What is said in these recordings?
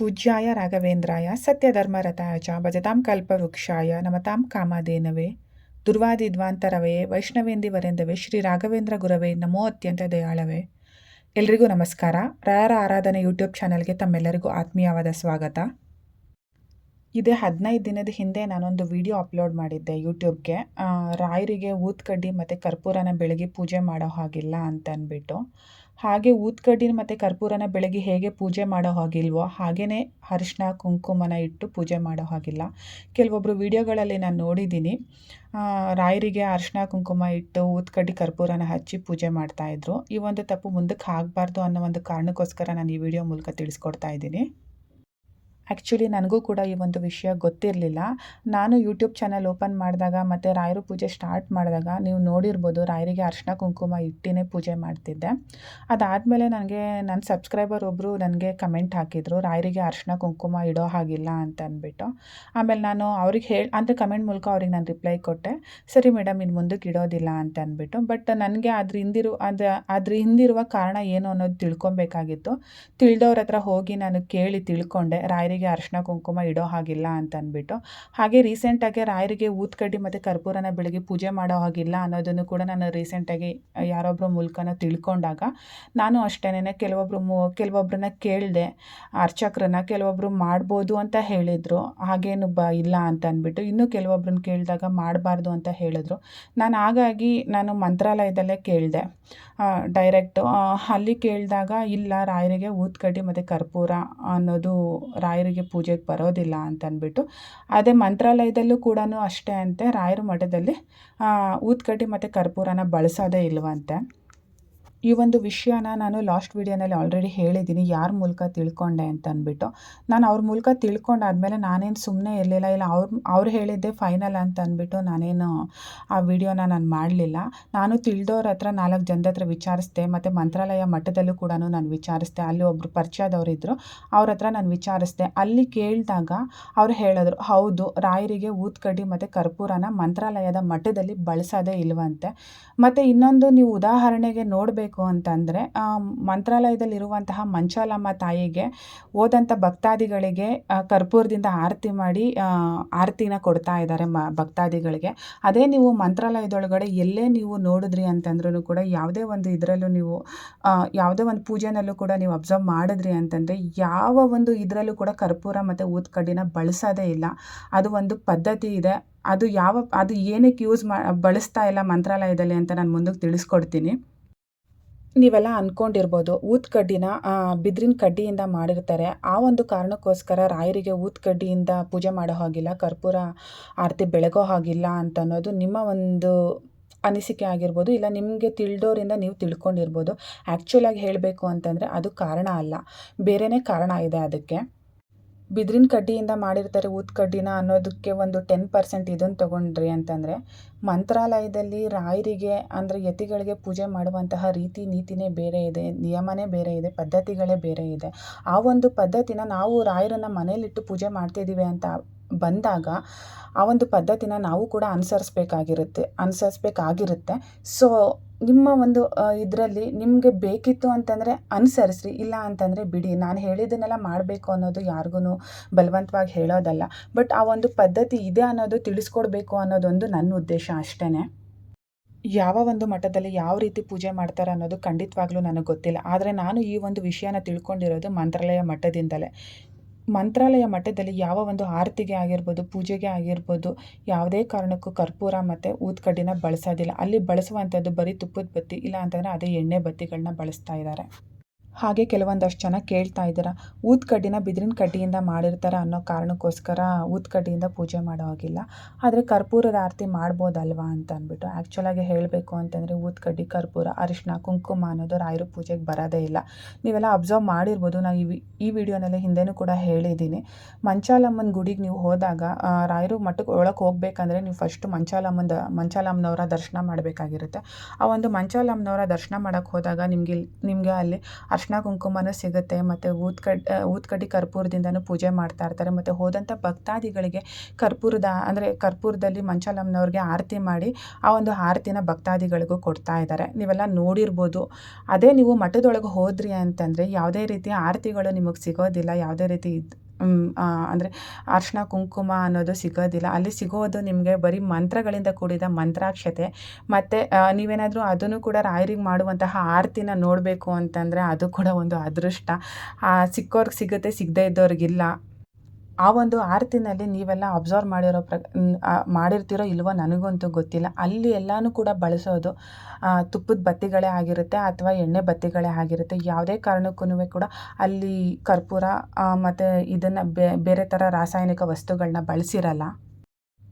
ಪೂಜ್ಯಾಯ ರಾಘವೇಂದ್ರಾಯ, ಸತ್ಯಧರ್ಮರಥಾಯ ಚ ಭಜತಾಂ ಕಲ್ಪವೃಕ್ಷಾಯ ನಮತಾಂ ಕಾಮಧೇನವೇ ದುರ್ವಾದಿದ್ವಾಂತರವೇ, ವೈಷ್ಣವೇಂದಿವರೆಂದವೇ, ಶ್ರೀ ರಾಘವೇಂದ್ರ ಗುರವೇ, ನಮೋ ಅತ್ಯಂತ ದಯಾಳವೇ. ಎಲ್ರಿಗೂ ನಮಸ್ಕಾರ. ರಾಯರ ಆರಾಧನೆ ಯೂಟ್ಯೂಬ್ ಚಾನಲ್ಗೆ ತಮ್ಮೆಲ್ಲರಿಗೂ ಆತ್ಮೀಯವಾದ ಸ್ವಾಗತ. ಇದೇ ಹದಿನೈದು ದಿನದ ಹಿಂದೆ ನಾನೊಂದು ವಿಡಿಯೋ ಅಪ್ಲೋಡ್ ಮಾಡಿದ್ದೆ ಯೂಟ್ಯೂಬ್ಗೆ. ರಾಯರಿಗೆ ಊದ್ಕಡ್ಡಿ ಮತ್ತು ಕರ್ಪೂರನ ಬೆಳಗ್ಗೆ ಪೂಜೆ ಮಾಡೋ ಹಾಗಿಲ್ಲ ಅಂತ ಅಂದ್ಬಿಟ್ಟು ಹಾಗೆ ಊದ್ಕಡ್ಡಿ ಮತ್ತು ಕರ್ಪೂರನ ಬೆಳಗ್ಗೆ ಹೇಗೆ ಪೂಜೆ ಮಾಡೋ ಹಾಗಿಲ್ವೋ ಹಾಗೆಯೇ ಅರಿಶಿನ ಕುಂಕುಮನ ಇಟ್ಟು ಪೂಜೆ ಮಾಡೋ ಹಾಗಿಲ್ಲ. ಕೆಲವೊಬ್ಬರು ವಿಡಿಯೋಗಳಲ್ಲಿ ನಾನು ನೋಡಿದ್ದೀನಿ. ರಾಯರಿಗೆ ಅರಿಶಿನ ಕುಂಕುಮ ಇಟ್ಟು ಊದ್ಕಡ್ಡಿ, ಕರ್ಪೂರನ ಹಚ್ಚಿ ಪೂಜೆ ಮಾಡ್ತಾಯಿದ್ರು ಈ ಒಂದು ತಪ್ಪು ಮುಂದಕ್ಕೆ ಆಗಬಾರ್ದು ಅನ್ನೋ ಒಂದು ಕಾರಣಕ್ಕೋಸ್ಕರ ನಾನು ಈ ವಿಡಿಯೋ ಮೂಲಕ ತಿಳಿಸ್ಕೊಡ್ತಾ ಇದ್ದೀನಿ. ಆ್ಯಕ್ಚುಲಿ ನನಗೂ ಕೂಡ ಈ ಒಂದು ವಿಷಯ ಗೊತ್ತಿರಲಿಲ್ಲ. ನಾನು ಯೂಟ್ಯೂಬ್ ಚಾನಲ್ ಓಪನ್ ಮಾಡಿದಾಗ ಮತ್ತು ರಾಯರು ಪೂಜೆ ಸ್ಟಾರ್ಟ್ ಮಾಡಿದಾಗ ನೀವು ನೋಡಿರ್ಬೋದು ರಾಯರಿಗೆ ಅರಿಶಿನ ಕುಂಕುಮ ಇಟ್ಟಿನೇ ಪೂಜೆ ಮಾಡ್ತಿದ್ದೆ. ಅದಾದಮೇಲೆ ನನಗೆ, ನನ್ನ ಸಬ್ಸ್ಕ್ರೈಬರ್ ಒಬ್ಬರು ನನಗೆ ಕಮೆಂಟ್ ಹಾಕಿದರು, ರಾಯರಿಗೆ ಅರ್ಶಿನ ಕುಂಕುಮ ಇಡೋ ಹಾಗಿಲ್ಲ ಅಂತ ಅಂದ್ಬಿಟ್ಟು. ಆಮೇಲೆ ನಾನು ಅವ್ರಿಗೆ ಹೇಳಿ, ಅಂದರೆ ಕಮೆಂಟ್ ಮೂಲಕ ಅವ್ರಿಗೆ ನಾನು ರಿಪ್ಲೈ ಕೊಟ್ಟೆ, ಸರಿ ಮೇಡಮ್ ಇನ್ನು ಮುಂದಕ್ಕೆ ಇಡೋದಿಲ್ಲ ಅಂತ ಅಂದ್ಬಿಟ್ಟು. ಬಟ್ ನನಗೆ ಅದ್ರ ಹಿಂದಿರು, ಅದು, ಅದ್ರ ಹಿಂದಿರುವ ಕಾರಣ ಏನು ಅನ್ನೋದು ತಿಳ್ಕೊಬೇಕಾಗಿತ್ತು. ತಿಳಿದವ್ರ ಹತ್ರ ಹೋಗಿ ನಾನು ಕೇಳಿ ತಿಳ್ಕೊಂಡೆ, ರಾಯರಿಗೆ ಅರಿಶಿನ ಕುಂಕುಮ ಇಡೋ ಹಾಗಿಲ್ಲ ಅಂತ ಅಂದ್ಬಿಟ್ಟು, ಹಾಗೆ ರೀಸೆಂಟಾಗಿ ರಾಯರಿಗೆ ಊದ್ಕಡ್ಡಿ ಮತ್ತು ಕರ್ಪೂರನ ಬೆಳಗ್ಗೆ ಪೂಜೆ ಮಾಡೋ ಹಾಗಿಲ್ಲ ಅನ್ನೋದನ್ನು ಕೂಡ ನಾನು ರೀಸೆಂಟಾಗಿ ಯಾರೊಬ್ಬರ ಮೂಲಕನ ತಿಳ್ಕೊಂಡಾಗ, ನಾನು ಅಷ್ಟೇನೆ ಕೆಲವೊಬ್ಬರು ಕೆಲವೊಬ್ಬರನ್ನ ಕೇಳಿದೆ, ಅರ್ಚಕರನ್ನ ಕೆಲವೊಬ್ಬರು ಮಾಡ್ಬೋದು ಅಂತ ಹೇಳಿದರು, ಹಾಗೇನು ಬ, ಇಲ್ಲ ಅಂತ ಅಂದ್ಬಿಟ್ಟು ಇನ್ನೂ ಕೆಲವೊಬ್ರನ್ನ ಕೇಳಿದಾಗ ಮಾಡಬಾರ್ದು ಅಂತ ಹೇಳಿದ್ರು. ನಾನು ಹಾಗಾಗಿ ನಾನು ಮಂತ್ರಾಲಯದಲ್ಲೇ ಕೇಳಿದೆ. ಡೈರೆಕ್ಟು ಅಲ್ಲಿ ಕೇಳಿದಾಗ ಇಲ್ಲ ರಾಯರಿಗೆ ಊದ್ಕಡ್ಡಿ ಮತ್ತು ಕರ್ಪೂರ ಅನ್ನೋದು ರಾಯರಿಗೆ ಪೂಜೆಗೆ ಬರೋದಿಲ್ಲ ಅಂತಂದ್ಬಿಟ್ಟು ಅದೇ ಮಂತ್ರಾಲಯದಲ್ಲೂ ಕೂಡ ಅಷ್ಟೇ ಅಂತೆ. ರಾಯರ ಮಠದಲ್ಲಿ ಊದ್ಕಡ್ಡಿ ಮತ್ತು ಕರ್ಪೂರನ ಬಳಸೋದೇ ಇಲ್ವಂತೆ. ಈ ಒಂದು ವಿಷಯನ ನಾನು ಲಾಸ್ಟ್ ವಿಡಿಯೋನಲ್ಲಿ ಆಲ್ರೆಡಿ ಹೇಳಿದ್ದೀನಿ. ಯಾರ ಮೂಲಕ ತಿಳ್ಕೊಂಡೆ ಅಂತ ಅಂದ್ಬಿಟ್ಟು. ನಾನು ಅವ್ರ ಮೂಲಕ ತಿಳ್ಕೊಂಡಾದ್ಮೇಲೆ ನಾನೇನು ಸುಮ್ಮನೆ ಇರಲಿಲ್ಲ. ಇಲ್ಲ, ಅವ್ರು ಅವ್ರು ಹೇಳಿದ್ದೆ ಫೈನಲ್ ಅಂತ ಅಂದ್ಬಿಟ್ಟು ನಾನೇನು ಆ ವಿಡಿಯೋನ ನಾನು ಮಾಡಲಿಲ್ಲ. ನಾನು ತಿಳಿದವ್ರ ಹತ್ರ ನಾಲ್ಕು ಜನದ ಹತ್ರ ವಿಚಾರಿಸ್ದೆ, ಮತ್ತು ಮಂತ್ರಾಲಯ ಮಠದಲ್ಲೂ ಕೂಡ ನಾನು ವಿಚಾರಿಸ್ದೆ. ಅಲ್ಲಿ ಒಬ್ಬರು ಪರಿಚಯದವ್ರು ಇದ್ದರು ಅವ್ರ ಹತ್ರ ನಾನು ವಿಚಾರಿಸ್ದೆ. ಅಲ್ಲಿ ಕೇಳಿದಾಗ ಅವ್ರು ಹೇಳಿದ್ರು, ಹೌದು, ರಾಯರಿಗೆ ಊದ್ಕಡ್ಡಿ ಮತ್ತು ಕರ್ಪೂರನ ಮಂತ್ರಾಲಯದ ಮಠದಲ್ಲಿ ಬಳಸೋದೇ ಇಲ್ವಂತೆ. ಮತ್ತು ಇನ್ನೊಂದು ನೀವು ಉದಾಹರಣೆಗೆ ನೋಡಬೇಕು ಅಂತಂದರೆ ಮಂತ್ರಾಲಯದಲ್ಲಿರುವಂತಹ ಮಂಚಾಲಮ್ಮ ತಾಯಿಗೆ ಹೋದಂಥ ಭಕ್ತಾದಿಗಳಿಗೆ ಕರ್ಪೂರದಿಂದ ಆರತಿ ಮಾಡಿ ಆರತಿನ ಕೊಡ್ತಾ ಇದ್ದಾರೆ ಮ, ಭಕ್ತಾದಿಗಳಿಗೆ. ಅದೇ ನೀವು ಮಂತ್ರಾಲಯದೊಳಗಡೆ ಎಲ್ಲೇ ನೀವು ನೋಡಿದ್ರಿ ಅಂತಂದ್ರೂ ಕೂಡ ಯಾವುದೇ ಒಂದು ಇದರಲ್ಲೂ ನೀವು ಯಾವುದೇ ಒಂದು ಪೂಜೆನಲ್ಲೂ ಕೂಡ ನೀವು ಅಬ್ಸರ್ವ್ ಮಾಡಿದ್ರಿ ಅಂತಂದರೆ ಯಾವ ಒಂದು ಇದರಲ್ಲೂ ಕೂಡ ಕರ್ಪೂರ ಮತ್ತು ಊದ್ಕಡ್ಡಿನ ಬಳಸೋದೇ ಇಲ್ಲ. ಅದು ಒಂದು ಪದ್ಧತಿ ಇದೆ. ಅದು ಯಾವ, ಅದು ಏನಕ್ಕೆ ಯೂಸ್ ಮಾ, ಬಳಸ್ತಾ ಇಲ್ಲ ಮಂತ್ರಾಲಯದಲ್ಲಿ ಅಂತ ನಾನು ಮುಂದಕ್ಕೆ ತಿಳಿಸ್ಕೊಡ್ತೀನಿ. ನೀವೆಲ್ಲ ಅಂದ್ಕೊಂಡಿರ್ಬೋದು ಊದ್ಕಡ್ಡಿನ ಬಿದಿರಿನ ಕಡ್ಡಿಯಿಂದ ಮಾಡಿರ್ತಾರೆ. ಆ ಒಂದು ಕಾರಣಕ್ಕೋಸ್ಕರ ರಾಯರಿಗೆ ಊದ್ಕಡ್ಡಿಯಿಂದ ಪೂಜೆ ಮಾಡೋ ಹಾಗಿಲ್ಲ, ಕರ್ಪೂರ ಆರತಿ ಬೆಳಗೋ ಹಾಗಿಲ್ಲ ಅಂತ ಅನ್ನೋದು ನಿಮ್ಮ ಒಂದು ಅನಿಸಿಕೆ ಆಗಿರ್ಬೋದು, ಇಲ್ಲ ನಿಮಗೆ ತಿಳಿದೋರಿಂದ ನೀವು ತಿಳ್ಕೊಂಡಿರ್ಬೋದು. ಆ್ಯಕ್ಚುಲಾಗಿ ಹೇಳಬೇಕು ಅಂತಂದರೆ ಅದು ಕಾರಣ ಅಲ್ಲ. ಬೇರೆಯೇ ಕಾರಣ ಇದೆ ಅದಕ್ಕೆ. ಬಿದಿರಿನ ಕಡ್ಡಿಯಿಂದ ಮಾಡಿರ್ತಾರೆ ಊದ್ಕಡ್ಡಿನ ಅನ್ನೋದಕ್ಕೆ ಒಂದು ಟೆನ್ ಪರ್ಸೆಂಟ್ ಇದನ್ನು ತೊಗೊಂಡ್ರಿ ಅಂತಂದರೆ, ಮಂತ್ರಾಲಯದಲ್ಲಿ ರಾಯರಿಗೆ ಅಂದರೆ ಯತಿಗಳಿಗೆ ಪೂಜೆ ಮಾಡುವಂತಹ ರೀತಿ ನೀತಿನೇ ಬೇರೆ ಇದೆ, ನಿಯಮನೇ ಬೇರೆ ಇದೆ, ಪದ್ಧತಿಗಳೇ ಬೇರೆ ಇದೆ. ಆ ಒಂದು ಪದ್ಧತಿನ ನಾವು ರಾಯರನ್ನು ಮನೇಲಿಟ್ಟು ಪೂಜೆ ಮಾಡ್ತಿದ್ದೀವಿ ಅಂತ ಬಂದಾಗ ಆ ಒಂದು ಪದ್ಧತಿನ ನಾವು ಕೂಡ ಅನುಸರಿಸ್ಬೇಕಾಗಿರುತ್ತೆ ಅನುಸರಿಸ್ಬೇಕಾಗಿರುತ್ತೆ. ಸೊ ನಿಮ್ಮ ಒಂದು ಇದರಲ್ಲಿ ನಿಮಗೆ ಬೇಕಿತ್ತು ಅಂತಂದರೆ ಅನುಸರಿಸ್ರಿ, ಇಲ್ಲ ಅಂತಂದರೆ ಬಿಡಿ. ನಾನು ಹೇಳಿದ್ದನ್ನೆಲ್ಲ ಮಾಡಬೇಕು ಅನ್ನೋದು ಯಾರಿಗೂ ಬಲವಂತವಾಗಿ ಹೇಳೋದಲ್ಲ. ಬಟ್ ಆ ಒಂದು ಪದ್ಧತಿ ಇದೆ ಅನ್ನೋದು ತಿಳಿಸ್ಕೊಡ್ಬೇಕು ಅನ್ನೋದೊಂದು ನನ್ನ ಉದ್ದೇಶ ಅಷ್ಟೇ ಯಾವ ಒಂದು ಮಠದಲ್ಲಿ ಯಾವ ರೀತಿ ಪೂಜೆ ಮಾಡ್ತಾರೆ ಅನ್ನೋದು ಖಂಡಿತವಾಗ್ಲೂ ನನಗೆ ಗೊತ್ತಿಲ್ಲ. ಆದರೆ ನಾನು ಈ ಒಂದು ವಿಷಯನ ತಿಳ್ಕೊಂಡಿರೋದು ಮಂತ್ರಾಲಯ ಮಠದಿಂದಲೇ. ಮಂತ್ರಾಲಯ ಮಠದಲ್ಲಿ ಯಾವ ಒಂದು ಆರತಿಗೆ ಆಗಿರ್ಬೋದು, ಪೂಜೆಗೆ ಆಗಿರ್ಬೋದು, ಯಾವುದೇ ಕಾರಣಕ್ಕೂ ಕರ್ಪೂರ ಮತ್ತು ಊದ್ಕಡ್ಡಿನ ಬಳಸೋದಿಲ್ಲ. ಅಲ್ಲಿ ಬಳಸುವಂಥದ್ದು ಬರೀ ತುಪ್ಪದ ಬತ್ತಿ, ಇಲ್ಲ ಅಂತಂದರೆ ಅದೇ ಎಣ್ಣೆ ಬತ್ತಿಗಳನ್ನ ಬಳಸ್ತಾ ಇದ್ದಾರೆ. ಹಾಗೆ ಕೆಲವೊಂದಷ್ಟು ಜನ ಕೇಳ್ತಾ ಇದ್ದೀರಾ ಊದ್ಕಡ್ಡಿನ ಬಿದಿರಿನ ಕಡ್ಡಿಯಿಂದ ಮಾಡಿರ್ತಾರೆ ಅನ್ನೋ ಕಾರಣಕ್ಕೋಸ್ಕರ ಊದ್ಕಡ್ಡಿಯಿಂದ ಪೂಜೆ ಮಾಡೋ ಹಾಗಿಲ್ಲ. ಆದರೆ ಕರ್ಪೂರದ ಆರತಿ ಮಾಡ್ಬೋದಲ್ವಾ ಅಂತ ಅಂದ್ಬಿಟ್ಟು ಆ್ಯಕ್ಚುಲಾಗಿ ಹೇಳಬೇಕು ಅಂತಂದರೆ ಊದ್ಕಡ್ಡಿ, ಕರ್ಪೂರ ಅರಿಶಿನ ಕುಂಕುಮ ಅನ್ನೋದು ರಾಯರು ಪೂಜೆಗೆ ಬರೋದೇ ಇಲ್ಲ. ನೀವೆಲ್ಲ ಅಬ್ಸರ್ವ್ ಮಾಡಿರ್ಬೋದು. ನಾನು ಈ ಈ ವಿಡಿಯೋನಲ್ಲಿ ಹಿಂದೆನೂ ಕೂಡ ಹೇಳಿದ್ದೀನಿ. ಮಂಚಾಲಮ್ಮನ ಗುಡಿಗೆ ನೀವು ಹೋದಾಗ ರಾಯರು ಮಠಕ್ಕೆ ಒಳಗೆ ಹೋಗ್ಬೇಕಂದ್ರೆ ನೀವು ಫಸ್ಟ್ ಮಂಚಾಲಮ್ಮನ ಮಂಚಾಲಮ್ಮನವರ ದರ್ಶನ ಮಾಡಬೇಕಾಗಿರುತ್ತೆ. ಆ ಒಂದು ಮಂಚಾಲಮ್ಮನವರ ದರ್ಶನ ಮಾಡೋಕ್ಕೆ ಹೋದಾಗ ನಿಮಗೆ ನಿಮಗೆ ಅಲ್ಲಿ ಅರ್ಶಿನ ಅರಿಶಿನ ಕುಂಕುಮನೂ ಸಿಗುತ್ತೆ, ಮತ್ತು ಊದ್ಕಡ್ಡಿ ಊದ್ಕಡ್ಡಿ ಕರ್ಪೂರದಿಂದನೂ ಪೂಜೆ ಮಾಡ್ತಾ ಇರ್ತಾರೆ. ಮತ್ತು ಹೋದಂಥ ಭಕ್ತಾದಿಗಳಿಗೆ ಕರ್ಪೂರದ, ಅಂದರೆ ಕರ್ಪೂರದಲ್ಲಿ ಮಂಚಾಲಮ್ಮನವ್ರಿಗೆ ಆರತಿ ಮಾಡಿ ಆ ಒಂದು ಆರತಿನ ಭಕ್ತಾದಿಗಳಿಗೂ ಕೊಡ್ತಾ ಇದ್ದಾರೆ. ನೀವೆಲ್ಲ ನೋಡಿರ್ಬೋದು. ಅದೇ ನೀವು ಮಠದೊಳಗೆ ಹೋದ್ರಿ ಅಂತಂದರೆ ಯಾವುದೇ ರೀತಿಯ ಆರತಿಗಳು ನಿಮಗೆ ಸಿಗೋದಿಲ್ಲ, ಯಾವುದೇ ರೀತಿ ಅಂದರೆ ಅರ್ಶಿಣ ಕುಂಕುಮ ಅನ್ನೋದು ಸಿಗೋದಿಲ್ಲ. ಅಲ್ಲಿ ಸಿಗೋದು ನಿಮಗೆ ಬರೀ ಮಂತ್ರಗಳಿಂದ ಕೂಡಿದ ಮಂತ್ರಾಕ್ಷತೆ. ಮತ್ತು ನೀವೇನಾದರೂ ಅದನ್ನು ಕೂಡ ರಾಯರಿಗೆ ಮಾಡುವಂತಹ ಆರತಿನ ನೋಡಬೇಕು ಅಂತಂದರೆ ಅದು ಕೂಡ ಒಂದು ಅದೃಷ್ಟ. ಸಿಕ್ಕೋರ್ಗೆ ಸಿಗುತ್ತೆ, ಸಿಗದೇ ಇದ್ದವ್ರಿಗಿಲ್ಲ ಆ ಒಂದು ಆರತಿನಲ್ಲಿ ನೀವೆಲ್ಲ ಅಬ್ಸರ್ವ್ ಮಾಡಿರೋ ಪ್ರ ಮಾಡಿರ್ತೀರೋ ಇಲ್ವೋ ನನಗಂತೂ ಗೊತ್ತಿಲ್ಲ. ಅಲ್ಲಿ ಎಲ್ಲನೂ ಕೂಡ ಬಳಸೋದು ತುಪ್ಪದ ಬತ್ತಿಗಳೇ ಆಗಿರುತ್ತೆ ಅಥವಾ ಎಣ್ಣೆ ಬತ್ತಿಗಳೇ ಆಗಿರುತ್ತೆ. ಯಾವುದೇ ಕಾರಣಕ್ಕೂ ಕೂಡ ಅಲ್ಲಿ ಕರ್ಪೂರ ಮತ್ತು ಇದನ್ನು ಬೇರೆ ಥರ ರಾಸಾಯನಿಕ ವಸ್ತುಗಳನ್ನ ಬಳಸಿರಲ್ಲ.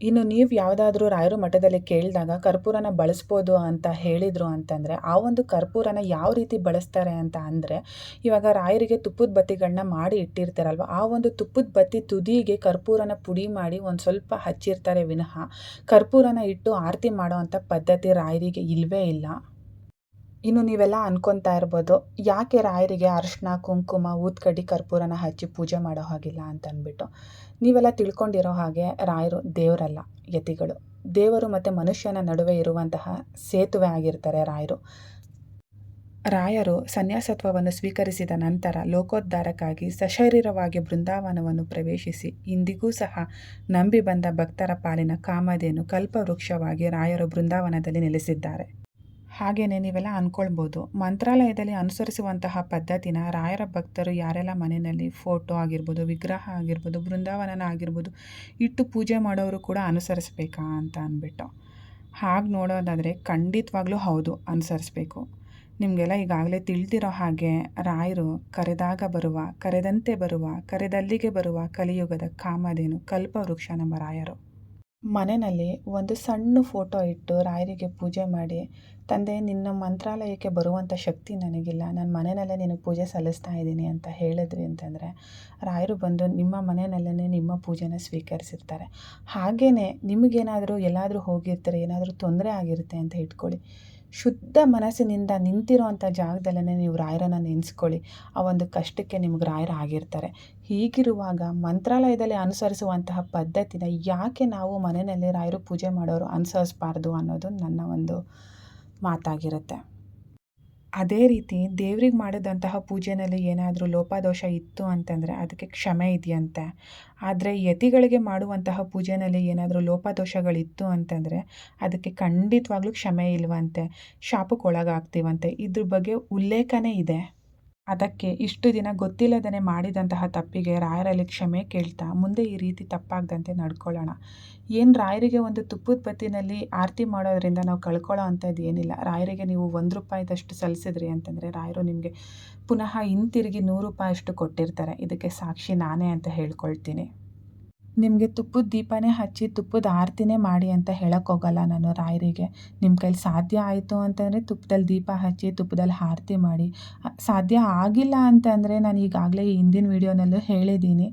ಇನ್ನು ನೀವು ಯಾವುದಾದ್ರೂ ರಾಯರು ಮಠದಲ್ಲಿ ಕೇಳಿದಾಗ ಕರ್ಪೂರನ ಬಳಸ್ಬೋದು ಅಂತ ಹೇಳಿದರು ಅಂತಂದರೆ, ಆ ಒಂದು ಕರ್ಪೂರನ ಯಾವ ರೀತಿ ಬಳಸ್ತಾರೆ ಅಂತ ಅಂದರೆ, ಇವಾಗ ರಾಯರಿಗೆ ತುಪ್ಪದ ಬತ್ತಿಗಳನ್ನ ಮಾಡಿ ಇಟ್ಟಿರ್ತಾರಲ್ವ, ಆ ಒಂದು ತುಪ್ಪದ ಬತ್ತಿ ತುದಿಗೆ ಕರ್ಪೂರನ ಪುಡಿ ಮಾಡಿ ಒಂದು ಸ್ವಲ್ಪ ಹಚ್ಚಿರ್ತಾರೆ ವಿನಃ, ಕರ್ಪೂರನ ಇಟ್ಟು ಆರತಿ ಮಾಡೋ ಅಂಥ ಪದ್ಧತಿ ರಾಯರಿಗೆ ಇಲ್ಲವೇ ಇಲ್ಲ? ಇನ್ನು ನೀವೆಲ್ಲ ಅನ್ಕೊತಾ ಇರ್ಬೋದು, ಯಾಕೆ ರಾಯರಿಗೆ ಅರಿಶಿನ ಕುಂಕುಮ, ಊದ್ಕಡ್ಡಿ, ಕರ್ಪೂರನ ಹಚ್ಚಿ ಪೂಜೆ ಮಾಡೋ ಹಾಗಿಲ್ಲ ಅಂತ ಅಂದ್ಬಿಟ್ಟು ನೀವೆಲ್ಲ ತಿಳ್ಕೊಂಡಿರೋ ಹಾಗೆ ರಾಯರು ದೇವರಲ್ಲ ಯತಿಗಳು. ದೇವರು ಮತ್ತು ಮನುಷ್ಯನ ನಡುವೆ ಇರುವಂತಹ ಸೇತುವೆ ಆಗಿರ್ತಾರೆ ರಾಯರು. ರಾಯರು ಸನ್ಯಾಸತ್ವವನ್ನು ಸ್ವೀಕರಿಸಿದ ನಂತರ ಲೋಕೋದ್ಧಾರಕ್ಕಾಗಿ ಸಶರೀರವಾಗಿ ಬೃಂದಾವನವನ್ನು ಪ್ರವೇಶಿಸಿ ಇಂದಿಗೂ ಸಹ ನಂಬಿ ಬಂದ ಭಕ್ತರ ಪಾಲಿನ ಕಾಮಧೇನು ಕಲ್ಪವೃಕ್ಷವಾಗಿ ರಾಯರು ಬೃಂದಾವನದಲ್ಲಿ ನೆಲೆಸಿದ್ದಾರೆ. ಹಾಗೆಯೇ ನೀವೆಲ್ಲ ಅಂದ್ಕೊಳ್ಬೋದು ಮಂತ್ರಾಲಯದಲ್ಲಿ ಅನುಸರಿಸುವಂತಹ ಪದ್ಧತಿನ ರಾಯರ ಭಕ್ತರು ಯಾರೆಲ್ಲ ಮನೆಯಲ್ಲಿ ಫೋಟೋ ಆಗಿರ್ಬೋದು, ವಿಗ್ರಹ ಆಗಿರ್ಬೋದು, ಬೃಂದಾವನನ ಆಗಿರ್ಬೋದು, ಇಟ್ಟು ಪೂಜೆ ಮಾಡೋರು ಕೂಡ ಅನುಸರಿಸ್ಬೇಕಾ ಅಂತ ಅಂದ್ಬಿಟ್ಟು. ಹಾಗೆ ನೋಡೋದಾದರೆ ಖಂಡಿತವಾಗ್ಲೂ ಹೌದು, ಅನುಸರಿಸ್ಬೇಕು. ನಿಮಗೆಲ್ಲ ಈಗಾಗಲೇ ತಿಳಿದಿರೋ ಹಾಗೆ ರಾಯರು ಕರೆದಾಗ ಬರುವ, ಕರೆದಂತೆ ಬರುವ, ಕರೆದಲ್ಲಿಗೆ ಬರುವ ಕಲಿಯುಗದ ಕಾಮಧೇನು ಕಲ್ಪವೃಕ್ಷ ನಮ್ಮ ರಾಯರು. ಮನೆಯಲ್ಲಿ ಒಂದು ಸಣ್ಣ ಫೋಟೋ ಇಟ್ಟು ರಾಯರಿಗೆ ಪೂಜೆ ಮಾಡಿ, ತಂದೆ, ನಿನ್ನ ಮಂತ್ರಾಲಯಕ್ಕೆ ಬರುವಂಥ ಶಕ್ತಿ ನನಗಿಲ್ಲ. ನಾನು ಮನೆಯಲ್ಲೇ ನಿನಗೆ ಪೂಜೆ ಸಲ್ಲಿಸ್ತಾ ಇದ್ದೀನಿ ಅಂತ ಹೇಳಿದ್ರಿ ಅಂತಂದರೆ, ರಾಯರು ಬಂದು ನಿಮ್ಮ ಮನೆಯಲ್ಲೇ ನಿಮ್ಮ ಪೂಜೆನ ಸ್ವೀಕರಿಸಿರ್ತಾರೆ. ಹಾಗೆಯೇ ನಿಮಗೇನಾದರೂ ಎಲ್ಲಾದರೂ ಹೋಗಿರ್ತಾರೆ, ಏನಾದರೂ ತೊಂದರೆ ಆಗಿರುತ್ತೆ ಅಂತ ಇಟ್ಕೊಳ್ಳಿ. ಶುದ್ಧ ಮನಸ್ಸಿನಿಂದ ನಿಂತಿರುವಂಥ ಜಾಗದಲ್ಲೇ ನೀವು ರಾಯರನ್ನು ನೆನೆಸ್ಕೊಳ್ಳಿ. ಆ ಒಂದು ಕಷ್ಟಕ್ಕೆ ನಿಮ್ಗೆ ರಾಯರ ಆಗಿರ್ತಾರೆ. ಹೀಗಿರುವಾಗ ಮಂತ್ರಾಲಯದಲ್ಲಿ ಅನುಸರಿಸುವಂತಹ ಪದ್ಧತಿನ ಯಾಕೆ ನಾವು ಮನೆಯಲ್ಲಿ ರಾಯರು ಪೂಜೆ ಮಾಡೋರು ಅನುಸರಿಸ್ಬಾರ್ದು ಅನ್ನೋದು ನನ್ನ ಒಂದು ಮಾತಾಗಿರುತ್ತೆ. ಅದೇ ರೀತಿ ದೇವ್ರಿಗೆ ಮಾಡಿದಂತಹ ಪೂಜೆಯಲ್ಲಿ ಏನಾದರೂ ಲೋಪದೋಷ ಇತ್ತು ಅಂತಂದರೆ ಅದಕ್ಕೆ ಕ್ಷಮೆ ಇದೆಯಂತೆ. ಆದರೆ ಯತಿಗಳಿಗೆ ಮಾಡುವಂತಹ ಪೂಜೆಯಲ್ಲಿ ಏನಾದರೂ ಲೋಪದೋಷಗಳಿತ್ತು ಅಂತಂದರೆ ಅದಕ್ಕೆ ಖಂಡಿತವಾಗ್ಲೂ ಕ್ಷಮೆ ಇಲ್ವಂತೆ. ಶಾಪಕ್ಕೆ ಒಳಗಾಗ್ತೀವಂತೆ ಇದ್ರ ಬಗ್ಗೆ ಉಲ್ಲೇಖನೇ ಇದೆ. ಅದಕ್ಕೆ ಇಷ್ಟು ದಿನ ಗೊತ್ತಿಲ್ಲದೇ ಮಾಡಿದಂತಹ ತಪ್ಪಿಗೆ ರಾಯರಲ್ಲಿ ಕ್ಷಮೆ ಕೇಳ್ತಾ ಮುಂದೆ ಈ ರೀತಿ ತಪ್ಪಾಗದಂತೆ ನಡ್ಕೊಳ್ಳೋಣ. ಏನು ರಾಯರಿಗೆ ಒಂದು ತುಪ್ಪದ ಬತ್ತಿನಲ್ಲಿ ಆರತಿ ಮಾಡೋದ್ರಿಂದ ನಾವು ಕಳ್ಕೊಳ್ಳೋ ಅಂಥದ್ದು ಏನಿಲ್ಲ. ರಾಯರಿಗೆ ನೀವು ಒಂದು ರೂಪಾಯಿದಷ್ಟು ಸಲ್ಲಿಸಿದ್ರಿ ಅಂತಂದರೆ ರಾಯರು ನಿಮಗೆ ಪುನಃ ಹಿಂತಿರುಗಿ ನೂರು ರೂಪಾಯಿ ಅಷ್ಟು ಕೊಟ್ಟಿರ್ತಾರೆ. ಇದಕ್ಕೆ ಸಾಕ್ಷಿ ನಾನೇ ಅಂತ ಹೇಳ್ಕೊಳ್ತೀನಿ. ನಿಮಗೆ ತುಪ್ಪದ ದೀಪನೇ ಹಚ್ಚಿ, ತುಪ್ಪದ ಆರತಿನೇ ಮಾಡಿ ಅಂತ ಹೋಗಲ್ಲ ನಾನು ರಾಯರಿಗೆ. ನಿಮ್ಮ ಕೈಲಿ ಸಾಧ್ಯ ಆಯಿತು ಅಂತಂದರೆ ತುಪ್ಪದಲ್ಲಿ ದೀಪ ಹಚ್ಚಿ ತುಪ್ಪದಲ್ಲಿ ಆರತಿ ಮಾಡಿ. ಸಾಧ್ಯ ಆಗಿಲ್ಲ ಅಂತಂದರೆ ನಾನು ಈಗಾಗಲೇ ಹಿಂದಿನ ವೀಡಿಯೋನಲ್ಲೂ ಹೇಳಿದ್ದೀನಿ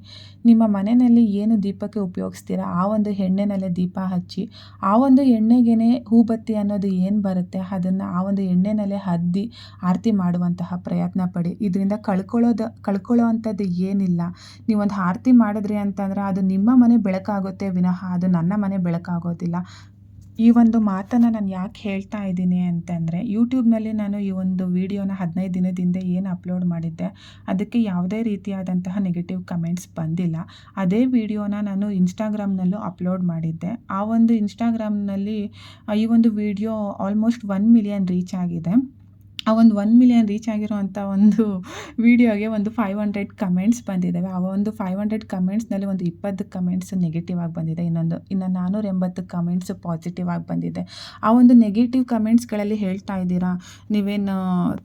ನಿಮ್ಮ ಮನೆಯಲ್ಲಿ ಏನು ದೀಪಕ್ಕೆ ಉಪಯೋಗಿಸ್ತೀರಾ? ಆ ಒಂದು ಎಣ್ಣೆನಲ್ಲೇ ದೀಪ ಹಚ್ಚಿ, ಆ ಒಂದು ಎಣ್ಣೆಗೇ ಹೂಬತ್ತಿ ಅನ್ನೋದು ಏನು ಬರುತ್ತೆ? ಅದನ್ನು ಆ ಒಂದು ಎಣ್ಣೆನಲ್ಲೇ ಹದ್ದಿ ಆರತಿ ಮಾಡುವಂತಹ ಪ್ರಯತ್ನ ಪಡಿ. ಇದರಿಂದ ಕಳ್ಕೊಳ್ಳೋದು ಕಳ್ಕೊಳ್ಳೋ ಅಂಥದ್ದು ಏನಿಲ್ಲ. ನೀವೊಂದು ಆರತಿ ಮಾಡಿದ್ರಿ ಅಂತಂದ್ರೆ ಅದು ನಿಮ್ಮ ಮನೆ ಬೆಳಕಾಗುತ್ತೆ ವಿನಃ ಅದು ನನ್ನ ಮನೆ ಬೆಳಕಾಗೋದಿಲ್ಲ. ಈ ಒಂದು ಮಾತನ್ನು ನಾನು ಯಾಕೆ ಹೇಳ್ತಾ ಇದ್ದೀನಿ ಅಂತಂದರೆ ಯೂಟ್ಯೂಬ್ನಲ್ಲಿ ನಾನು ಈ ಒಂದು ವಿಡಿಯೋನ ಹದಿನೈದು ದಿನದಿಂದ ಏನು ಅಪ್ಲೋಡ್ ಮಾಡಿದ್ದೆ, ಅದಕ್ಕೆ ಯಾವುದೇ ರೀತಿಯಾದಂತಹ ನೆಗೆಟಿವ್ ಕಮೆಂಟ್ಸ್ ಬಂದಿಲ್ಲ. ಅದೇ ವಿಡಿಯೋನ ನಾನು ಇನ್ಸ್ಟಾಗ್ರಾಮ್ನಲ್ಲೂ ಅಪ್ಲೋಡ್ ಮಾಡಿದ್ದೆ. ಆ ಒಂದು ಇನ್ಸ್ಟಾಗ್ರಾಮ್ನಲ್ಲಿ ಈ ಒಂದು video almost one million reach ಆಗಿದೆ. ಆ ಒಂದು ಒನ್ ಮಿಲಿಯನ್ ರೀಚ್ ಆಗಿರೋ ಅಂಥ ಒಂದು ವಿಡಿಯೋಗೆ ಒಂದು ಫೈವ್ ಹಂಡ್ರೆಡ್ ಕಮೆಂಟ್ಸ್ ಬಂದಿದ್ದಾವೆ ಆ ಒಂದು ಫೈವ್ ಹಂಡ್ರೆಡ್ ಕಮೆಂಟ್ಸ್ನಲ್ಲಿ ಒಂದು ಇಪ್ಪತ್ತು ಕಮೆಂಟ್ಸ್ ನೆಗೆಟಿವ್ ಆಗಿ ಬಂದಿದೆ. ಇನ್ನೊಂದು, ಇನ್ನು ನಾನ್ನೂರ ಎಂಬತ್ತು ಕಮೆಂಟ್ಸ್ ಪಾಸಿಟಿವ್ ಆಗಿ ಬಂದಿದೆ. ಆ ಒಂದು ನೆಗೆಟಿವ್ ಕಮೆಂಟ್ಸ್ಗಳಲ್ಲಿ ಹೇಳ್ತಾ ಇದ್ದೀರಾ? ನೀವೇನು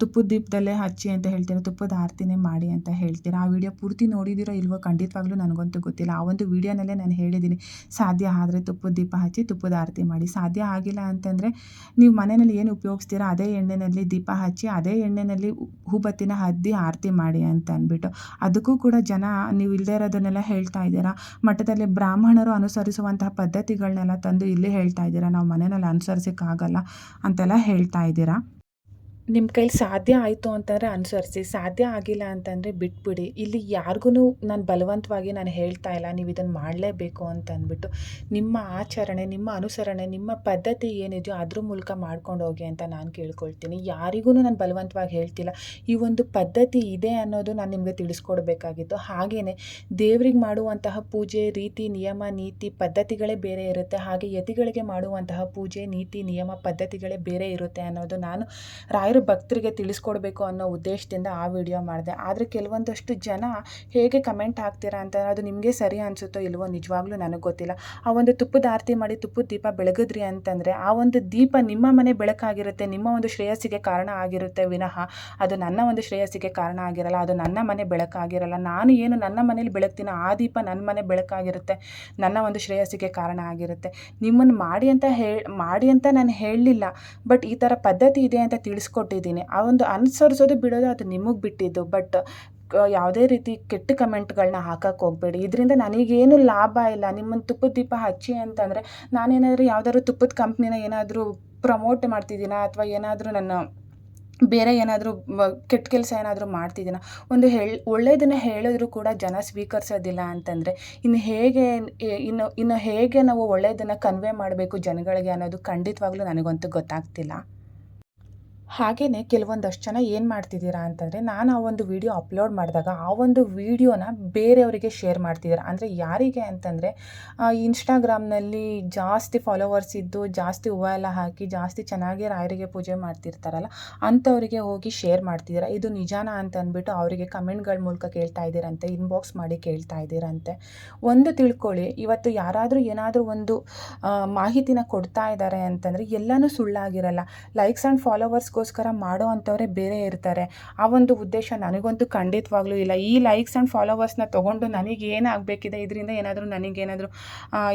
ತುಪ್ಪದ ದೀಪದಲ್ಲೇ ಹಚ್ಚಿ ಅಂತ ಹೇಳ್ತೀರಾ? ತುಪ್ಪದ ಆರತಿನೇ ಮಾಡಿ ಅಂತ ಹೇಳ್ತೀರಾ? ಆ ವಿಡಿಯೋ ಪೂರ್ತಿ ನೋಡಿದಿರೋ ಇಲ್ವೋ ಖಂಡಿತವಾಗ್ಲೂ ನನಗಂತೂ ಗೊತ್ತಿಲ್ಲ. ಆ ಒಂದು ವಿಡಿಯೋನಲ್ಲೇ ನಾನು ಹೇಳಿದ್ದೀನಿ. ಸಾಧ್ಯ ಆದರೆ ತುಪ್ಪದ ದೀಪ ಹಚ್ಚಿ ತುಪ್ಪದ ಆರತಿ ಮಾಡಿ. ಸಾಧ್ಯ ಆಗಿಲ್ಲ ಅಂತಂದರೆ ನೀವು ಮನೆಯಲ್ಲಿ ಏನು ಉಪಯೋಗಿಸ್ತೀರಾ? ಅದೇ ಎಣ್ಣೆನಲ್ಲಿ ದೀಪ ಹಚ್ಚಿ ಹಚ್ಚಿ ಅದೇ ಎಣ್ಣೆಯಲ್ಲಿ ಹೂಬತ್ತಿನ ಹದ್ದಿ ಆರತಿ ಮಾಡಿ ಅಂತ ಅಂದ್ಬಿಟ್ಟು ಅದಕ್ಕೂ ಕೂಡ ಜನ ನೀವು ಇಲ್ಲದೇ ಇರೋದನ್ನೆಲ್ಲ ಹೇಳ್ತಾ ಇದ್ದೀರಾ? ಮಠದಲ್ಲಿ ಬ್ರಾಹ್ಮಣರು ಅನುಸರಿಸುವಂತಹ ಪದ್ಧತಿಗಳನ್ನೆಲ್ಲ ತಂದು ಇಲ್ಲಿ ಹೇಳ್ತಾ ಇದ್ದೀರಾ? ನಾವು ಮನೆಯಲ್ಲಿ ಅನುಸರಿಸೋಕ್ಕಾಗಲ್ಲ ಅಂತೆಲ್ಲ ಹೇಳ್ತಾ ಇದ್ದೀರಾ? ನಿಮ್ಮ ಕೈಲಿ ಸಾಧ್ಯ ಆಯಿತು ಅಂತಂದರೆ ಅನುಸರಿಸಿ, ಸಾಧ್ಯ ಆಗಿಲ್ಲ ಅಂತಂದರೆ ಬಿಟ್ಬಿಡಿ. ಇಲ್ಲಿ ಯಾರಿಗೂ ನಾನು ಬಲವಂತವಾಗಿ ನಾನು ಹೇಳ್ತಾ ಇಲ್ಲ, ನೀವು ಇದನ್ನು ಮಾಡಲೇಬೇಕು ಅಂತ ಅಂದ್ಬಿಟ್ಟು ನಿಮ್ಮ ಆಚರಣೆ, ನಿಮ್ಮ ಅನುಸರಣೆ, ನಿಮ್ಮ ಪದ್ಧತಿ ಏನಿದೆಯೋ ಅದ್ರ ಮೂಲಕ ಮಾಡ್ಕೊಂಡು ಹೋಗಿ ಅಂತ ನಾನು ಕೇಳ್ಕೊಳ್ತೀನಿ. ಯಾರಿಗೂ ನಾನು ಬಲವಂತವಾಗಿ ಹೇಳ್ತಿಲ್ಲ, ಈ ಒಂದು ಪದ್ಧತಿ ಇದೆ ಅನ್ನೋದು ನಾನು ನಿಮಗೆ ತಿಳಿಸ್ಕೊಡ್ಬೇಕಾಗಿತ್ತು. ಹಾಗೆಯೇ ದೇವ್ರಿಗೆ ಮಾಡುವಂತಹ ಪೂಜೆ, ರೀತಿ, ನಿಯಮ, ನೀತಿ, ಪದ್ಧತಿಗಳೇ ಬೇರೆ ಇರುತ್ತೆ. ಹಾಗೆ ಯತಿಗಳಿಗೆ ಮಾಡುವಂತಹ ಪೂಜೆ, ನೀತಿ, ನಿಯಮ, ಪದ್ಧತಿಗಳೇ ಬೇರೆ ಇರುತ್ತೆ ಅನ್ನೋದು ನಾನು ರಾಯರ ಭಕ್ತರಿಗೆ ತಿಳಿಸ್ಕೊಡ್ಬೇಕು ಅನ್ನೋ ಉದ್ದೇಶದಿಂದ ಆ ವಿಡಿಯೋ ಮಾಡಿದೆ. ಆದರೆ ಕೆಲವೊಂದಷ್ಟು ಜನ ಹೇಗೆ ಕಮೆಂಟ್ ಹಾಕ್ತೀರಾ ಅಂತ ಅದು ನಿಮಗೆ ಸರಿ ಅನಿಸುತ್ತೋ ಇಲ್ವೋ ನಿಜವಾಗ್ಲೂ ನನಗೆ ಗೊತ್ತಿಲ್ಲ. ಆ ಒಂದು ತುಪ್ಪದ ಆರತಿ ಮಾಡಿ ತುಪ್ಪದ ದೀಪ ಬೆಳಗಿದ್ರಿ ಅಂತಂದರೆ ಆ ಒಂದು ದೀಪ ನಿಮ್ಮ ಮನೆ ಬೆಳಕಾಗಿರುತ್ತೆ, ನಿಮ್ಮ ಒಂದು ಶ್ರೇಯಸ್ಸಿಗೆ ಕಾರಣ ಆಗಿರುತ್ತೆ ವಿನಃ ಅದು ನನ್ನ ಒಂದು ಶ್ರೇಯಸ್ಸಿಗೆ ಕಾರಣ ಆಗಿರಲ್ಲ, ಅದು ನನ್ನ ಮನೆ ಬೆಳಕಾಗಿರಲ್ಲ. ನಾನು ಏನು ನನ್ನ ಮನೇಲಿ ಬೆಳಗ್ತೀನೋ ಆ ದೀಪ ನನ್ನ ಮನೆ ಬೆಳಕಾಗಿರುತ್ತೆ, ನನ್ನ ಒಂದು ಶ್ರೇಯಸ್ಸಿಗೆ ಕಾರಣ ಆಗಿರುತ್ತೆ. ನಿಮ್ಮನ್ನು ಮಾಡಿ ಅಂತ ಹೇಳಿ ಮಾಡಿ ಅಂತ ನಾನು ಹೇಳಲಿಲ್ಲ, ಬಟ್ ಈ ಥರ ಪದ್ಧತಿ ಇದೆ ಅಂತ ತಿಳಿಸ್ಕೊಟ್ಟಿದ್ದೀನಿ ಆ ಒಂದು ಅನುಸರಿಸೋದು ಬಿಡೋದು ಅದು ನಿಮಗೆ ಬಿಟ್ಟಿದ್ದು. ಬಟ್ ಯಾವುದೇ ರೀತಿ ಕೆಟ್ಟ ಕಮೆಂಟ್ಗಳನ್ನ ಹಾಕಕ್ಕೆ ಹೋಗಬೇಡಿ. ಇದರಿಂದ ನನಗೇನು ಲಾಭ ಇಲ್ಲ. ನಿಮ್ಮನ್ನು ತುಪ್ಪದ ದೀಪ ಹಚ್ಚಿ ಅಂತಂದರೆ ನಾನೇನಾದರೂ ಯಾವ್ದಾದ್ರು ತುಪ್ಪದ ಕಂಪ್ನಿನ ಏನಾದರೂ ಪ್ರಮೋಟ್ ಮಾಡ್ತಿದ್ದೀನಾ? ಅಥವಾ ಏನಾದರೂ ನನ್ನ ಬೇರೆ ಏನಾದರೂ ಕೆಟ್ಟ ಕೆಲಸ ಏನಾದರೂ ಮಾಡ್ತಿದ್ದೀನ? ಒಂದು ಹೇಳ್ ಒಳ್ಳೆಯದನ್ನು ಹೇಳಿದ್ರು ಕೂಡ ಜನ ಸ್ವೀಕರಿಸೋದಿಲ್ಲ ಅಂತಂದರೆ ಇನ್ನು ಹೇಗೆ ಇನ್ನು ಇನ್ನು ಹೇಗೆ ನಾವು ಒಳ್ಳೆಯದನ್ನು ಕನ್ವೆ ಮಾಡಬೇಕು ಜನಗಳಿಗೆ ಅನ್ನೋದು ಖಂಡಿತವಾಗ್ಲೂ ನನಗಂತೂ ಗೊತ್ತಾಗ್ತಿಲ್ಲ. ಹಾಗೆಯೇ ಕೆಲವೊಂದಷ್ಟು ಜನ ಏನು ಮಾಡ್ತಿದ್ದೀರಾ ಅಂತಂದರೆ ನಾನು ಆ ಒಂದು ವಿಡಿಯೋ ಅಪ್ಲೋಡ್ ಮಾಡಿದಾಗ ಆ ಒಂದು ವಿಡಿಯೋನ ಬೇರೆಯವರಿಗೆ ಶೇರ್ ಮಾಡ್ತಿದ್ದಾರೆ ಅಂದರೆ ಯಾರಿಗೆ ಅಂತಂದರೆ ಇನ್ಸ್ಟಾಗ್ರಾಮ್ನಲ್ಲಿ ಜಾಸ್ತಿ ಫಾಲೋವರ್ಸ್ ಇದ್ದು ಜಾಸ್ತಿ ಹೂವು ಎಲ್ಲ ಹಾಕಿ ಜಾಸ್ತಿ ಚೆನ್ನಾಗಿ ರಾಯರಿಗೆ ಪೂಜೆ ಮಾಡ್ತಿರ್ತಾರಲ್ಲ, ಅಂಥವರಿಗೆ ಹೋಗಿ ಶೇರ್ ಮಾಡ್ತಿದ್ದೀರಾ ಇದು ನಿಜಾನ ಅಂತ ಅಂದ್ಬಿಟ್ಟು ಅವರಿಗೆ ಕಮೆಂಟ್ಗಳ ಮೂಲಕ ಕೇಳ್ತಾ ಇದ್ದೀರಂತೆ ಇನ್ಬಾಕ್ಸ್ ಮಾಡಿ ಕೇಳ್ತಾ ಇದ್ದೀರಂತೆ. ಒಂದು ತಿಳ್ಕೊಳ್ಳಿ, ಇವತ್ತು ಯಾರಾದರೂ ಏನಾದರೂ ಒಂದು ಮಾಹಿತಿನ ಕೊಡ್ತಾ ಇದ್ದಾರೆ ಅಂತಂದರೆ ಎಲ್ಲನೂ ಸುಳ್ಳಾಗಿರಲ್ಲ. ಲೈಕ್ಸ್ ಆ್ಯಂಡ್ ಫಾಲೋವರ್ಸ್ಗೂ ಗೋಸ್ಕರ ಮಾಡೋ ಅಂಥವರೇ ಬೇರೆ ಇರ್ತಾರೆ. ಆ ಒಂದು ಉದ್ದೇಶ ನನಗಂತೂ ಖಂಡಿತವಾಗ್ಲೂ ಇಲ್ಲ. ಈ ಲೈಕ್ಸ್ ಆ್ಯಂಡ್ ಫಾಲೋವರ್ಸ್ನ ತೊಗೊಂಡು ನನಗೆ ಏನಾಗಬೇಕಿದೆ? ಇದರಿಂದ ಏನಾದರೂ ನನಗೇನಾದರೂ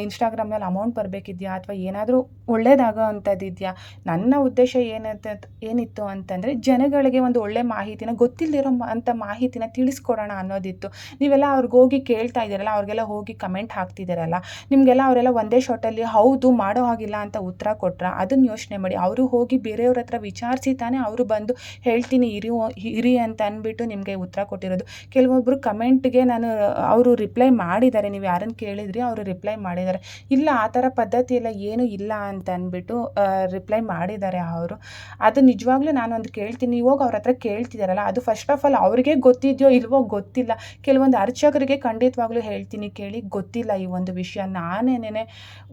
ಇನ್ಸ್ಟಾಗ್ರಾಮ್ನಲ್ಲಿ ಅಮೌಂಟ್ ಬರಬೇಕಿದೆಯಾ? ಅಥವಾ ಏನಾದರೂ ಒಳ್ಳೇದಾಗೋ ಅಂಥದ್ದಿದೆಯಾ? ನನ್ನ ಉದ್ದೇಶ ಏನಂತ, ಏನಿತ್ತು ಅಂತಂದರೆ ಜನಗಳಿಗೆ ಒಂದು ಒಳ್ಳೆ ಮಾಹಿತಿನ ಗೊತ್ತಿಲ್ಲದಿರೋ ಅಂಥ ಮಾಹಿತಿನ ತಿಳಿಸ್ಕೊಡೋಣ ಅನ್ನೋದಿತ್ತು. ನೀವೆಲ್ಲ ಅವ್ರಿಗೆ ಹೋಗಿ ಕೇಳ್ತಾ ಇದ್ದೀರಲ್ಲ, ಅವ್ರಿಗೆಲ್ಲ ಹೋಗಿ ಕಮೆಂಟ್ ಹಾಕ್ತಿದ್ದೀರಲ್ಲ, ನಿಮಗೆಲ್ಲ ಅವರೆಲ್ಲ ಒಂದೇ ಶಾಟಲ್ಲಿ ಹೌದು ಮಾಡೋ ಹಾಗಿಲ್ಲ ಅಂತ ಉತ್ತರ ಕೊಟ್ರ ಅದನ್ನು ಯೋಚನೆ ಮಾಡಿ. ಅವರು ಹೋಗಿ ಬೇರೆಯವ್ರ ಹತ್ರ ವಿಚಾರಿಸಿ ತಾನೇ ಅವರು ಬಂದು ಹೇಳ್ತೀನಿ, ಇರಿ ಇರಿ ಅಂತ ಅಂದ್ಬಿಟ್ಟು ನಿಮಗೆ ಉತ್ತರ ಕೊಟ್ಟಿರೋದು. ಕೆಲವೊಬ್ಬರು ಕಮೆಂಟ್ಗೆ ನಾನು, ಅವರು ರಿಪ್ಲೈ ಮಾಡಿದ್ದಾರೆ. ನೀವು ಯಾರನ್ನು ಕೇಳಿದ್ರಿ, ಅವರು ರಿಪ್ಲೈ ಮಾಡಿದ್ದಾರೆ. ಇಲ್ಲ, ಆ ಥರ ಪದ್ಧತಿ ಎಲ್ಲ ಏನೂ ಇಲ್ಲ ಅಂತ ಅಂದ್ಬಿಟ್ಟು ರಿಪ್ಲೈ ಮಾಡಿದ್ದಾರೆ ಅವರು. ಅದು ನಿಜವಾಗ್ಲೂ ನಾನು ಒಂದು ಕೇಳ್ತೀನಿ. ಇವಾಗ ಅವ್ರ ಹತ್ರ ಕೇಳ್ತಿದ್ದಾರಲ್ಲ ಅದು ಫಸ್ಟ್ ಆಫ್ ಆಲ್ ಅವ್ರಿಗೆ ಗೊತ್ತಿದೆಯೋ ಇಲ್ವೋ ಗೊತ್ತಿಲ್ಲ. ಕೆಲವೊಂದು ಅರ್ಚಕರಿಗೆ ಖಂಡಿತವಾಗ್ಲೂ ಹೇಳ್ತೀನಿ ಕೇಳಿ, ಗೊತ್ತಿಲ್ಲ ಈ ಒಂದು ವಿಷಯ. ನಾನೇನೇ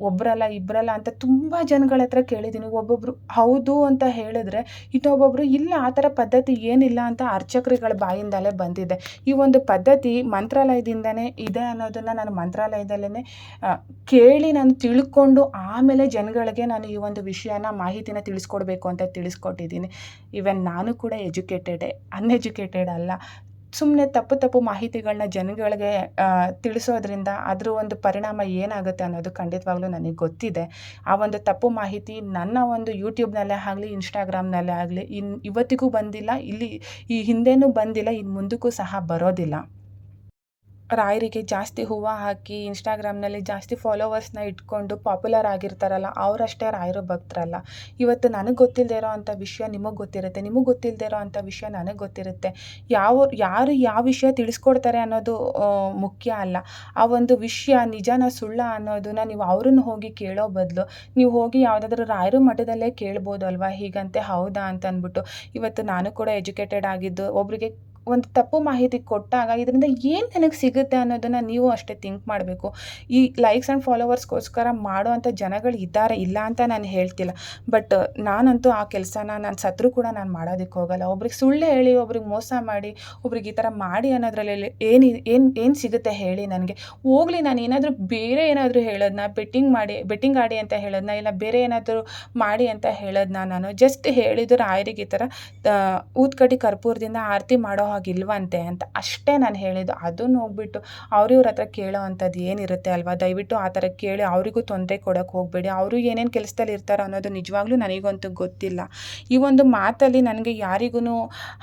ಒಬ್ಬರಲ್ಲ ಇಬ್ಬರಲ್ಲ ಅಂತ ತುಂಬ ಜನಗಳ ಹತ್ರ ಕೇಳಿದ್ದೀನಿ. ಒಬ್ಬೊಬ್ಬರು ಹೌದು ಅಂತ ಹೇಳಿದ್ರೆ ಇನ್ನೊಬ್ಬೊಬ್ಬರು ಇಲ್ಲ, ಆ ಥರ ಪದ್ಧತಿ ಏನಿಲ್ಲ ಅಂತ ಅರ್ಚಕರುಗಳ ಬಾಯಿಂದಲೇ ಬಂದಿದೆ. ಈ ಒಂದು ಪದ್ಧತಿ ಮಂತ್ರಾಲಯದಿಂದನೇ ಇದೆ ಅನ್ನೋದನ್ನು ನಾನು ಮಂತ್ರಾಲಯದಲ್ಲೇ ಕೇಳಿ ನಾನು ತಿಳ್ಕೊಂಡು ಆಮೇಲೆ ಜನಗಳಿಗೆ ನಾನು ಈ ಒಂದು ವಿಷಯನ, ಮಾಹಿತಿನ ತಿಳಿಸ್ಕೊಡ್ಬೇಕು ಅಂತ ತಿಳಿಸ್ಕೊಟ್ಟಿದ್ದೀನಿ. ಈವನ್ ನಾನು ಕೂಡ ಎಜುಕೇಟೆಡೇ, ಅನ್ಎಜುಕೇಟೆಡ್ ಅಲ್ಲ. ಸುಮ್ಮನೆ ತಪ್ಪು ತಪ್ಪು ಮಾಹಿತಿಗಳನ್ನ ಜನಗಳಿಗೆ ತಿಳಿಸೋದ್ರಿಂದ ಅದ್ರ ಒಂದು ಪರಿಣಾಮ ಏನಾಗುತ್ತೆ ಅನ್ನೋದು ಖಂಡಿತವಾಗ್ಲೂ ನನಗೆ ಗೊತ್ತಿದೆ. ಆ ಒಂದು ತಪ್ಪು ಮಾಹಿತಿ ನನ್ನ ಒಂದು ಯೂಟ್ಯೂಬ್ನಲ್ಲೇ ಆಗಲಿ ಇನ್ಸ್ಟಾಗ್ರಾಮ್ನಲ್ಲೇ ಆಗಲಿ ಇನ್ನು ಇವತ್ತಿಗೂ ಬಂದಿಲ್ಲ, ಇಲ್ಲಿ ಈ ಹಿಂದೆನೂ ಬಂದಿಲ್ಲ ಇನ್ನು ಮುಂದಕ್ಕೂ ಸಹ ಬರೋದಿಲ್ಲ. ರಾಯರಿಗೆ ಜಾಸ್ತಿ ಹೂವು ಹಾಕಿ ಇನ್ಸ್ಟಾಗ್ರಾಮ್ನಲ್ಲಿ ಜಾಸ್ತಿ ಫಾಲೋವರ್ಸ್ನ ಇಟ್ಕೊಂಡು ಪಾಪ್ಯುಲರ್ ಆಗಿರ್ತಾರಲ್ಲ, ಅವರಷ್ಟೇ ರಾಯರು ಭಕ್ತರಲ್ಲ. ಇವತ್ತು ನನಗೆ ಗೊತ್ತಿಲ್ಲದೆ ಇರೋ ಅಂಥ ವಿಷಯ ನಿಮಗೆ ಗೊತ್ತಿರುತ್ತೆ. ನಿಮಗೆ ಗೊತ್ತಿಲ್ಲದೆ ಇರೋ ಅಂಥ ವಿಷಯ ನನಗೆ ಗೊತ್ತಿರುತ್ತೆ. ಯಾವ, ಯಾರು ಯಾವ ವಿಷಯ ತಿಳಿಸ್ಕೊಡ್ತಾರೆ ಅನ್ನೋದು ಮುಖ್ಯ ಅಲ್ಲ. ಆ ಒಂದು ವಿಷಯ, ನಿಜನ ಸುಳ್ಳ ಅನ್ನೋದನ್ನ ನೀವು ಅವ್ರನ್ನ ಹೋಗಿ ಕೇಳೋ ಬದಲು, ನೀವು ಹೋಗಿ ಯಾವುದಾದ್ರೂ ರಾಯರು ಮಠದಲ್ಲೇ ಕೇಳ್ಬೋದು ಅಲ್ವಾ ಹೀಗಂತೆ ಹೌದಾ ಅಂತ ಅಂದ್ಬಿಟ್ಟು ಇವತ್ತು ನಾನು ಕೂಡ ಎಜುಕೇಟೆಡ್ ಆಗಿದ್ದು ಒಬ್ಬರಿಗೆ ಒಂದು ತಪ್ಪು ಮಾಹಿತಿ ಕೊಟ್ಟಾಗ ಇದರಿಂದ ಏನು ನನಗೆ ಸಿಗುತ್ತೆ ಅನ್ನೋದನ್ನು ನೀವು ಅಷ್ಟೇ ಥಿಂಕ್ ಮಾಡಬೇಕು. ಈ ಲೈಕ್ಸ್ ಆ್ಯಂಡ್ ಫಾಲೋವರ್ಸ್ಗೋಸ್ಕರ ಮಾಡೋವಂಥ ಜನಗಳು ಇದ್ದಾರೆ, ಇಲ್ಲ ಅಂತ ನಾನು ಹೇಳ್ತಿಲ್ಲ. ಬಟ್ ನಾನಂತೂ ಆ ಕೆಲಸನ ನಾನು ಸತ್ರು ಕೂಡ ನಾನು ಮಾಡೋದಕ್ಕೆ ಹೋಗಲ್ಲ. ಒಬ್ರಿಗೆ ಸುಳ್ಳು ಹೇಳಿ, ಒಬ್ರಿಗೆ ಮೋಸ ಮಾಡಿ, ಒಬ್ರಿಗೆ ಈ ಥರ ಮಾಡಿ ಅನ್ನೋದ್ರಲ್ಲಿ ಏನು ಏನು ಏನು ಸಿಗುತ್ತೆ ಹೇಳಿ ನನಗೆ. ಹೋಗಲಿ, ನಾನು ಏನಾದರೂ ಬೇರೆ ಏನಾದರೂ ಹೇಳೋದನ್ನ ಬೆಟ್ಟಿಂಗ್ ಮಾಡಿ ಬೆಟ್ಟಿಂಗ್ ಆಡಿ ಅಂತ ಹೇಳೋದನ್ನ ಇಲ್ಲ ಬೇರೆ ಏನಾದರೂ ಮಾಡಿ ಅಂತ ಹೇಳೋದನ್ನ ನಾನು. ಜಸ್ಟ್ ಹೇಳಿದ್ರು ಆಯ್ರಿಗೆ ಈ ಥರ ಊದ್ಕಡಿ ಕರ್ಪೂರದಿಂದ ಆರತಿ ಮಾಡೋ ಹಾಗಿಲ್ವಂತೆ ಅಂತ ಅಷ್ಟೇ ನಾನು ಹೇಳಿದ್ದು. ಅದನ್ನು ಹೋಗ್ಬಿಟ್ಟು ಅವ್ರಿವ್ರ ಹತ್ರ ಕೇಳೋ ಅಂಥದ್ದು ಏನಿರುತ್ತೆ ಅಲ್ವಾ? ದಯವಿಟ್ಟು ಆ ಥರ ಕೇಳಿ ಅವರಿಗೂ ತೊಂದರೆ ಕೊಡೋಕ್ಕೆ ಹೋಗಬೇಡಿ. ಅವರು ಏನೇನು ಕೆಲಸದಲ್ಲಿ ಇರ್ತಾರೋ ಅನ್ನೋದು ನಿಜವಾಗ್ಲೂ ನನಗಂತೂ ಗೊತ್ತಿಲ್ಲ. ಈ ಒಂದು ಮಾತಲ್ಲಿ ನನಗೆ ಯಾರಿಗೂ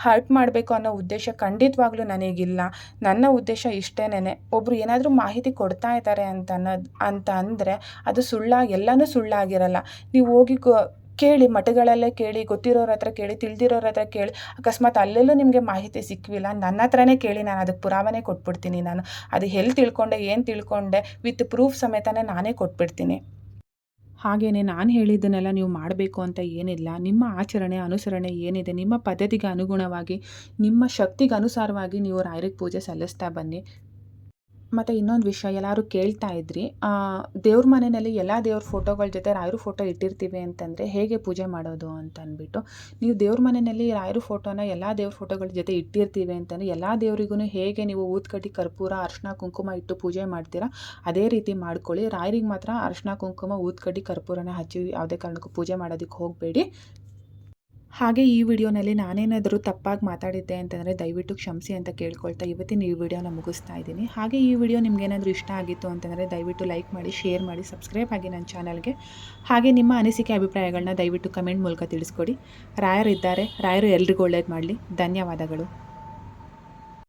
ಹರ್ಟ್ ಮಾಡಬೇಕು ಅನ್ನೋ ಉದ್ದೇಶ ಖಂಡಿತವಾಗ್ಲೂ ನನಗಿಲ್ಲ. ನನ್ನ ಉದ್ದೇಶ ಇಷ್ಟೇನೆ ಒಬ್ಬರು ಏನಾದರೂ ಮಾಹಿತಿ ಕೊಡ್ತಾ ಇದ್ದಾರೆ ಅಂತ ಅನ್ನೋದು, ಅಂತ ಅಂದರೆ ಅದು ಸುಳ್ಳಾಗಿ, ಎಲ್ಲನೂ ಸುಳ್ಳಾಗಿರಲ್ಲ. ನೀವು ಹೋಗಿ ಕೇಳಿ, ಮಠಗಳಲ್ಲೇ ಕೇಳಿ, ಗೊತ್ತಿರೋರ ಹತ್ರ ಕೇಳಿ, ತಿಳಿದಿರೋರ ಹತ್ರ ಕೇಳಿ, ಅಕಸ್ಮಾತ್ ಅಲ್ಲೆಲ್ಲೂ ನಿಮಗೆ ಮಾಹಿತಿ ಸಿಕ್ಕಿಲ್ಲ ನನ್ನ ಹತ್ರನೇ ಕೇಳಿ, ನಾನು ಅದಕ್ಕೆ ಪುರಾವೆನೇ ಕೊಟ್ಬಿಡ್ತೀನಿ ನಾನು. ಅದು ಎಲ್ಲಿ ತಿಳ್ಕೊಂಡೆ, ಏನು ತಿಳ್ಕೊಂಡೆ, ವಿತ್ ಪ್ರೂಫ್ ಸಮೇತನೇ ನಾನೇ ಕೊಟ್ಬಿಡ್ತೀನಿ. ಹಾಗೆಯೇ ನಾನು ಹೇಳಿದ್ದನ್ನೆಲ್ಲ ನೀವು ಮಾಡಬೇಕು ಅಂತ ಏನಿಲ್ಲ. ನಿಮ್ಮ ಆಚರಣೆ, ಅನುಸರಣೆ ಏನಿದೆ, ನಿಮ್ಮ ಪದ್ಧತಿಗೆ ಅನುಗುಣವಾಗಿ, ನಿಮ್ಮ ಶಕ್ತಿಗೆ ಅನುಸಾರವಾಗಿ ನೀವು ರಾಯರಿಗೆ ಪೂಜೆ ಸಲ್ಲಿಸ್ತಾ ಬನ್ನಿ. ಮತ್ತು ಇನ್ನೊಂದು ವಿಷಯ ಎಲ್ಲರೂ ಕೇಳ್ತಾ ಇದ್ರಿ. ದೇವ್ರ ಮನೆಯಲ್ಲಿ ಎಲ್ಲ ದೇವ್ರ ಫೋಟೋಗಳ ಜೊತೆ ರಾಯರು ಫೋಟೋ ಇಟ್ಟಿರ್ತೀವಿ ಅಂತಂದರೆ ಹೇಗೆ ಪೂಜೆ ಮಾಡೋದು ಅಂತ ಅಂದ್ಬಿಟ್ಟು ನೀವು ದೇವ್ರ ಮನೆಯಲ್ಲಿ ರಾಯರು ಫೋಟೋನ ಎಲ್ಲ ದೇವ್ರ ಫೋಟೋಗಳ ಜೊತೆ ಇಟ್ಟಿರ್ತೀವಿ ಅಂತಂದರೆ ಎಲ್ಲ ದೇವರಿಗೂ ಹೇಗೆ ನೀವು ಊದ್ಕಟ್ಟಿ ಕರ್ಪೂರ, ಅರ್ಶಿನ, ಕುಂಕುಮ ಇಟ್ಟು ಪೂಜೆ ಮಾಡ್ತೀರಾ, ಅದೇ ರೀತಿ ಮಾಡ್ಕೊಳ್ಳಿ. ರಾಯರಿಗೆ ಮಾತ್ರ ಅರ್ಶಿನ, ಕುಂಕುಮ ಊದ್ಕಡ್ಡಿ ಕರ್ಪೂರನ ಹಚ್ಚಿ ಯಾವುದೇ ಕಾರಣಕ್ಕೂ ಪೂಜೆ ಮಾಡೋದಕ್ಕೆ ಹೋಗಬೇಡಿ. ಹಾಗೆ ಈ ವಿಡಿಯೋನಲ್ಲಿ ನಾನೇನಾದರೂ ತಪ್ಪಾಗಿ ಮಾತಾಡಿದ್ದೆ ಅಂತಂದರೆ ದಯವಿಟ್ಟು ಕ್ಷಮಿಸಿ ಅಂತ ಕೇಳ್ಕೊಳ್ತಾ ಇವತ್ತಿನ ಈ ವಿಡಿಯೋನ ಮುಗಿಸ್ತಾ ಇದ್ದೀನಿ. ಹಾಗೆ ಈ ವಿಡಿಯೋ ನಿಮಗೇನಾದರೂ ಇಷ್ಟ ಆಗಿತ್ತು ಅಂತಂದರೆ ದಯವಿಟ್ಟು ಲೈಕ್ ಮಾಡಿ, ಶೇರ್ ಮಾಡಿ, ಸಬ್ಸ್ಕ್ರೈಬ್ ಆಗಿ ನನ್ನ ಚಾನಲ್ಗೆ. ಹಾಗೆ ನಿಮ್ಮ ಅನಿಸಿಕೆ ಅಭಿಪ್ರಾಯಗಳನ್ನ ದಯವಿಟ್ಟು ಕಮೆಂಟ್ ಮೂಲಕ ತಿಳಿಸ್ಕೊಡಿ. ರಾಯರು ಇದ್ದಾರೆ ರಾಯರು ಎಲ್ರಿಗೂ ಒಳ್ಳೇದು ಮಾಡಲಿ. ಧನ್ಯವಾದಗಳು.